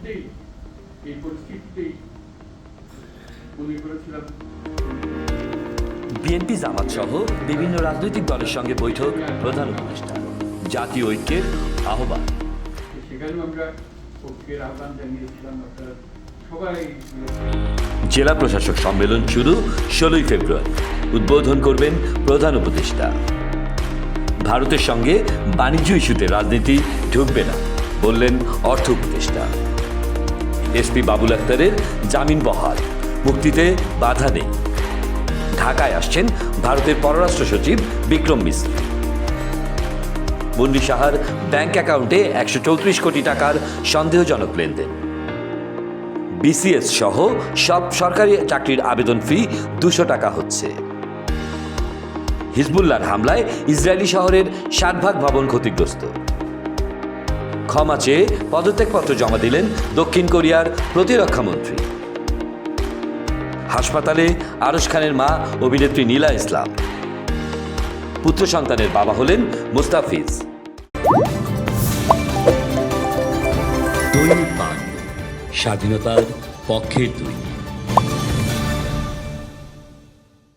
মুহূর্তেই এই পরিস্থিতিতেই মনে করেছিলাম। বিএনপি জামাত সহ বিভিন্ন রাজনৈতিক দলের সঙ্গে বৈঠক প্রধান উপদেষ্টা। জাতীয় ঐক্যের আহ্বান। জেলা প্রশাসক সম্মেলন শুরু ষোলোই ফেব্রুয়ারি। উদ্বোধন করবেন প্রধান উপদেষ্টা। ভারতের সঙ্গে বাণিজ্য ইস্যুতে রাজনীতি ঢুকবে না বললেন অর্থ উপদেষ্টা। এসপি বাবুল আক্তারের জামিন বহাল। মুক্তিতে বাধা নেই। ঢাকায় আসছেন ভারতের পররাষ্ট্র সচিব বিক্রম মিশ্র বন্ডি সাহার ব্যাংক অ্যাকাউন্টে একশো চৌত্রিশ কোটি টাকার সন্দেহজনক লেনদেন। বিসিএস সহ সব সরকারি চাকরির আবেদন ফি দুশো টাকা হচ্ছে। হিজবুল্লাহর হামলায় ইসরায়েলি শহরের ষাট ভাগ ভবন ক্ষতিগ্রস্ত। ক্ষমা চেয়ে পদত্যাগপত্র জমা দিলেন দক্ষিণ কোরিয়ার প্রতিরক্ষামন্ত্রী। হাসপাতালে আরশ খানের মা অভিনেত্রী নীলা ইসলাম। পুত্র সন্তানের বাবা হলেন মুস্তাফিজ। স্বাধীনতার পক্ষের দৈনিক।